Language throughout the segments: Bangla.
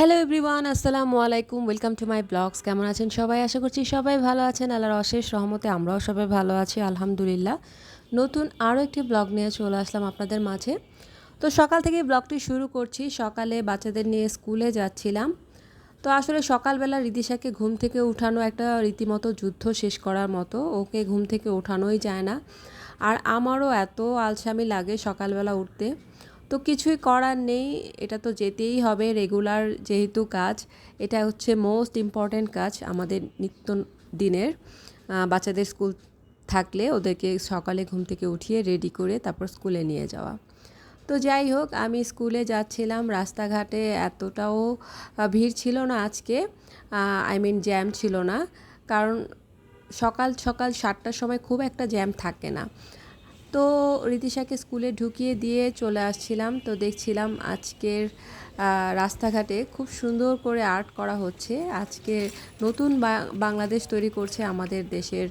হ্যালো এভরিওয়ান আসসালামু আলাইকুম ওয়েলকাম টু মাই ব্লগস কেমন আছেন সবাই? আশা করছি সবাই ভালো আছেন। আল্লাহর অশেষ রহমতে আমরাও সবাই ভালো আছি, আলহামদুলিল্লাহ। নতুন আরও একটি ব্লগ নিয়ে চলে আসলাম আপনাদের মাঝে। তো সকাল থেকে ব্লগটি শুরু করছি। সকালে বাচ্চাদের নিয়ে স্কুলে যাচ্ছিলাম। তো আসলে সকালবেলা রিদিশাকে ঘুম থেকে উঠানো একটা রীতিমতো যুদ্ধ শেষ করার মতো। ওকে ঘুম থেকে ওঠানোই যায় না। আর আমারও এত আলসামি লাগে সকালবেলা উঠতে। তো কিছুই করার নেই, এটা তো যেতেই হবে রেগুলার যেহেতু কাজ, এটা হচ্ছে মোস্ট ইম্পর্ট্যান্ট কাজ আমাদের নিত্য দিনের। বাচ্চাদের স্কুল থাকলে ওদেরকে সকালে ঘুম থেকে উঠিয়ে রেডি করে তারপর স্কুলে নিয়ে যাওয়া। তো যাই হোক, আমি স্কুলে যাচ্ছিলাম, রাস্তাঘাটে এতটাও ভিড় ছিল না আজকে আই মিন জ্যাম ছিল না, কারণ সকাল সকাল সাতটার সময় খুব একটা জ্যাম থাকে না। তো রীতিশাকে স্কুলে ঢুকিয়ে দিয়ে চলে আসছিলাম। তো দেখছিলাম আজকের রাস্তাঘাটে খুব সুন্দর করে আর্ট করা হচ্ছে। আজকে নতুন বাংলাদেশ তৈরি করছে আমাদের দেশের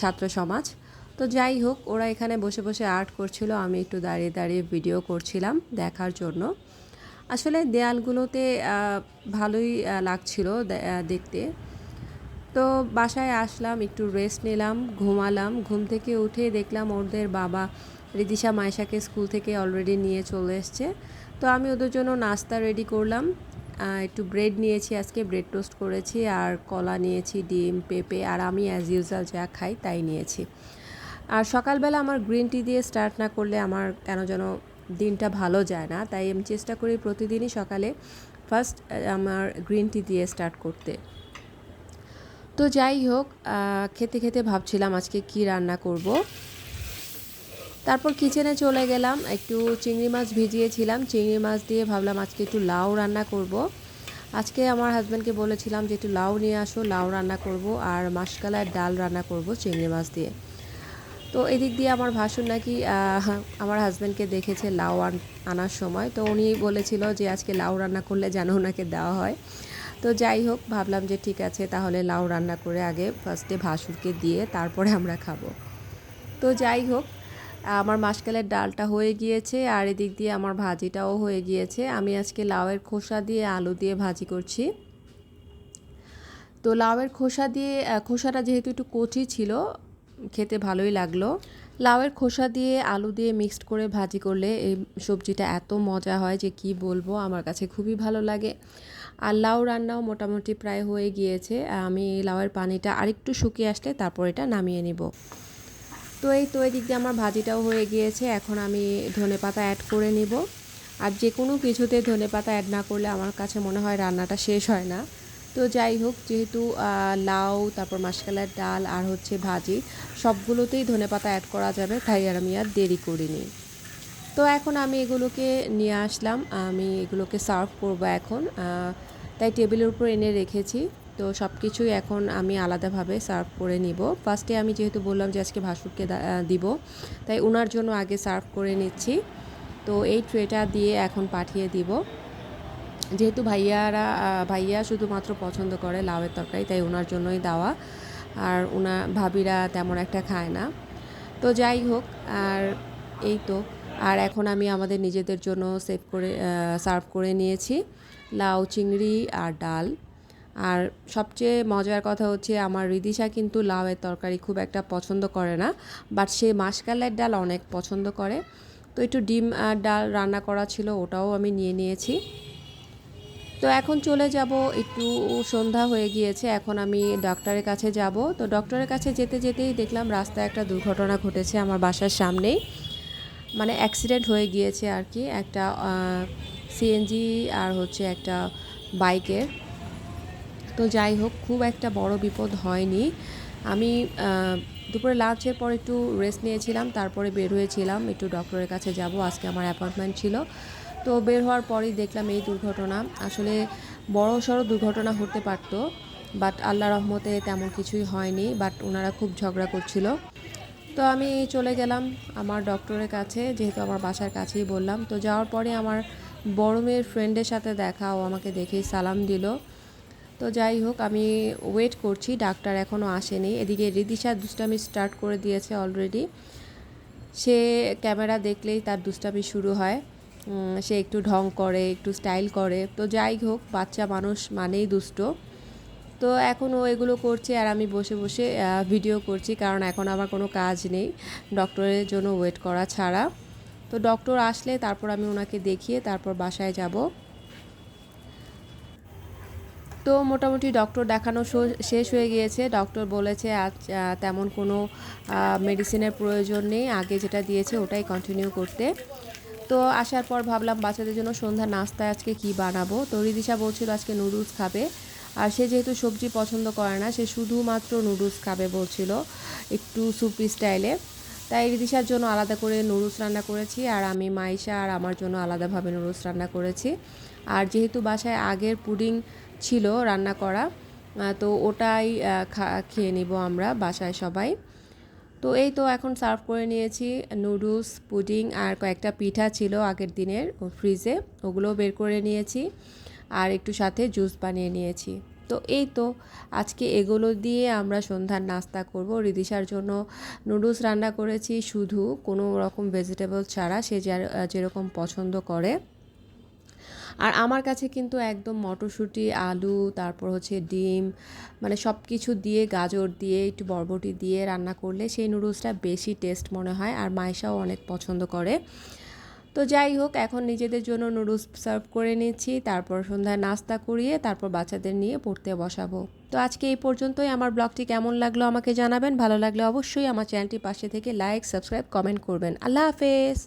ছাত্র সমাজ। তো যাই হোক, ওরা এখানে বসে বসে আর্ট করছিল, আমি একটু দাঁড়িয়ে দাঁড়িয়ে ভিডিও করছিলাম দেখার জন্য। আসলে দেয়ালগুলোতে ভালোই লাগছিল দেখতে। তো বাসায় আসলাম, একটু রেস্ট নিলাম, ঘুমালাম, ঘুম থেকে উঠে দেখলাম ওদের বাবা রিদিশা মাইশাকে স্কুল থেকে অলরেডি নিয়ে চলে এসছে। তো আমি ওদের জন্য নাস্তা রেডি করলাম একটু ব্রেড নিয়েছি আজকে ব্রেড টোস্ট করেছি আর কলা নিয়েছি, ডিম, পেঁপে আর আমি অ্যাজ ইউজুয়াল যা খাই তাই নিয়েছি। আর সকালবেলা আমার গ্রিন টি দিয়ে স্টার্ট না করলে আমার কেন যেন দিনটা ভালো যায় না, তাই আমি চেষ্টা করি প্রতিদিনই সকালে ফার্স্ট আমার গ্রিন টি দিয়ে স্টার্ট করতে। তো যাই হোক খেতে খেতে ভাবছিলাম আজকে কি রান্না করব। তারপর কিচেনে চলে গেলাম, একটু চিংড়ি মাছ ভিজিয়েছিলাম। চিংড়ি মাছ দিয়ে ভাবলাম আজকে একটু লাউ রান্না করব। আজকে আমার হাজব্যান্ডকে বলেছিলাম যে একটু লাউ নিয়ে আসো, লাউ রান্না করব আর মাসকালার ডাল রান্না করব চিংড়ি মাছ দিয়ে। তো এদিক দিয়ে আমার ভাসুর নাকি আমার হাজব্যান্ডকে দেখেছে লাউ আন- আনার সময়। তো উনি বলেছিল যে আজকে লাউ রান্না করলে যেন ওনাকে দেওয়া হয়। তো যাই হোক, ভাবলাম যে ঠিক আছে, তাহলে লাউ রান্না করে আগে ফার্স্টে ভাসুরকে দিয়ে তারপরে আমরা খাব। তো যাই হোক, আমার মাসকালের ডালটা হয়ে গিয়েছে আর এদিক দিয়ে আমার ভাজিটাও হয়ে গিয়েছে। আমি আজকে লাউয়ের খোসা দিয়ে আলু দিয়ে ভাজি করছি। তো লাউয়ের খোসা দিয়ে খোসাটা যেহেতু একটু কচি ছিল, খেতে ভালোই লাগল। লাউয়ের খোসা দিয়ে আলু দিয়ে মিক্সড করে ভাজি করলে এই সবজিটা এত মজা হয় যে কি বলব, আমার কাছে খুবই ভালো লাগে। আর লাউ রান্নাও মোটামুটি প্রায় হয়ে গিয়েছে। আমি লাউয়ের পানিটা আরেকটু শুকিয়ে আসলে তারপর এটা নামিয়ে নিব। তো এই তো এদিক দিয়ে আমার ভাজিটাও হয়ে গিয়েছে। এখন আমি ধনে পাতা অ্যাড করে নিব। আর যে কোনো কিছুতে ধনে পাতা অ্যাড না করলে আমার কাছে মনে হয় রান্নাটা শেষ হয় না। তো যাই হোক, যেহেতু লাউ, তারপর মাসকালার ডাল আর হচ্ছে ভাজি, সবগুলোতেই ধনে পাতা অ্যাড করা যাবে, তাই আর আমি আর দেরি করিনি। তো এখন আমি এগুলোকে নিয়ে আসলাম। আমি এগুলোকে সার্ভ করব এখন। তাই টেবিলের উপর এনে রেখেছি। তো সব কিছুই এখন আমি আলাদাভাবে সার্ভ করে নিব। ফার্স্টে আমি যেহেতু বললাম যে আজকে ভাসুরকে দিব, তাই ওনার জন্য আগে সার্ভ করে নিচ্ছি। তো এই ট্রেটা দিয়ে এখন পাঠিয়ে দিব। যেহেতু ভাইয়ারা ভাইয়া শুধুমাত্র পছন্দ করে লাউয়ের তরকারি, তাই ওনার জন্যই দেওয়া। আর ওনা ভাবিরা তেমন একটা খায় না। তো যাই হোক, আর এই তো আর এখন আমি আমাদের নিজেদের জন্য সেভ করে সার্ভ করে নিয়েছি। লাউ, চিংড়ি আর ডাল। আর সবচেয়ে মজার কথা হচ্ছে আমার রিদিশা কিন্তু লাউয়ের তরকারি খুব একটা পছন্দ করে না বাট সে মাসকালের ডাল অনেক পছন্দ করে। তো একটু ডিম আর ডাল রান্না করা ছিল, ওটাও আমি নিয়ে নিয়েছি। তো এখন চলে যাব, একটু সন্ধ্যা হয়ে গিয়েছে, এখন আমি ডক্টরের কাছে যাব। তো ডক্টরের কাছে যেতে যেতেই দেখলাম রাস্তায় একটা দুর্ঘটনা ঘটেছে আমার বাসার সামনেই। মানে অ্যাক্সিডেন্ট হয়ে গিয়েছে আর কি একটা সিএনজি আর হচ্ছে একটা বাইকের। তো যাই হোক, খুব একটা বড় বিপদ হয়নি। আমি দুপুরে লাঞ্চের পর একটু রেস্ট নিয়েছিলাম, তারপরে বের হয়েছিলাম, একটু ডক্টরের কাছে যাব, আজকে আমার অ্যাপয়েন্টমেন্ট ছিল। তো বের হওয়ার পরেই দেখলাম এই দুর্ঘটনা। আসলে বড় সড়ো দুর্ঘটনা হতে পারতো বাট আল্লাহ রহমতে তেমন কিছুই হয়নি বাট ওনারা খুব ঝগড়া করছিল। তো আমি চলে গেলাম আমার ডক্টরের কাছে, যেহেতু আমার বাসার কাছেই বললাম। তো যাওয়ার পরে আমার বড় মেয়ের ফ্রেন্ডের সাথে দেখা, ও আমাকে দেখেই সালাম দিল। তো যাই হোক, আমি ওয়েট করছি, ডাক্তার এখনও আসেনি। এদিকে রিদিশা দুষ্টামি স্টার্ট করে দিয়েছে অলরেডি সে ক্যামেরা দেখলেই তার দুষ্টামি শুরু হয়। সে একটু ঢং করে, একটু স্টাইল করে। তো যাই হোক, বাচ্চা মানুষ মানেই দুষ্ট। তো এখন ও এগুলো করছে আর আমি বসে বসে ভিডিও করছি কারণ এখন আমার কোনো কাজ নেই ডক্টরের জন্য ওয়েট করা ছাড়া। তো ডক্টর আসলে তারপর আমি ওনাকে দেখিয়ে তারপর বাসায় যাব। তো মোটামুটি ডক্টর দেখানো শেষ হয়ে গিয়েছে। ডক্টর বলেছে, আজ তেমন কোনো মেডিসিনের প্রয়োজন নেই। আগে যেটা দিয়েছে ওটাই কন্টিনিউ করতে। তো আসার পর ভাবলাম বাচ্চাদের জন্য সন্ধ্যা নাস্তায় আজকে কি বানাবো? তো রিদিশা বলছিল আজকে নুডলস খাবে। আর সে যেহেতু সবজি পছন্দ করে না, সে শুধুমাত্র নুডলস খাবে বলছিল একটু সুপি স্টাইলে। তাই রিদিশার জন্য আলাদা করে নুডলস রান্না করেছি আর আমি মাইশা আর আমার জন্য আলাদাভাবে নুডলস রান্না করেছি। আর যেহেতু বাসায় আগের পুডিং ছিল রান্না করা তো ওটাই খেয়ে নিব আমরা বাসায় সবাই। তো এই তো এখন সার্ভ করে নিয়েছি নুডলস, পুডিং আর কয়েকটা পিঠা ছিল আগের দিনের ফ্রিজে, ওগুলোও বের করে নিয়েছি। আর একটু সাথে জুস বানিয়ে নিয়েছি। তো এই তো আজকে এগুলো দিয়ে আমরা সন্ধ্যার নাস্তা করব। রিদিশার জন্য নুডলস রান্না করেছি শুধু কোনো রকম ভেজিটেবল ছাড়া, সে যার- যেরকম পছন্দ করে। আর আমার কাছে কিন্তু একদম মটরশুঁটি, আলু, তারপর হচ্ছে ডিম মানে সব কিছু দিয়ে, গাজর দিয়ে, একটু বরবটি দিয়ে রান্না করলে সেই নুডলসটা বেশি টেস্ট মনে হয় আর মাইশাও অনেক পছন্দ করে। তো যাই হোক, এখন নিজেদের জন্য নুডলস সার্ভ করে নিচ্ছি। তারপর সন্ধ্যায় নাস্তা করিয়ে তারপর বাচ্চাদের নিয়ে পড়তে বসাবো। তো আজকে এই পর্যন্তই। আমার ব্লগটি কেমন লাগল আমাকে জানাবেন। ভালো লাগলে অবশ্যই আমার চ্যানেলটি পাশে থেকে লাইক সাবস্ক্রাইব কমেন্ট করবেন। আল্লাহ হাফেজ!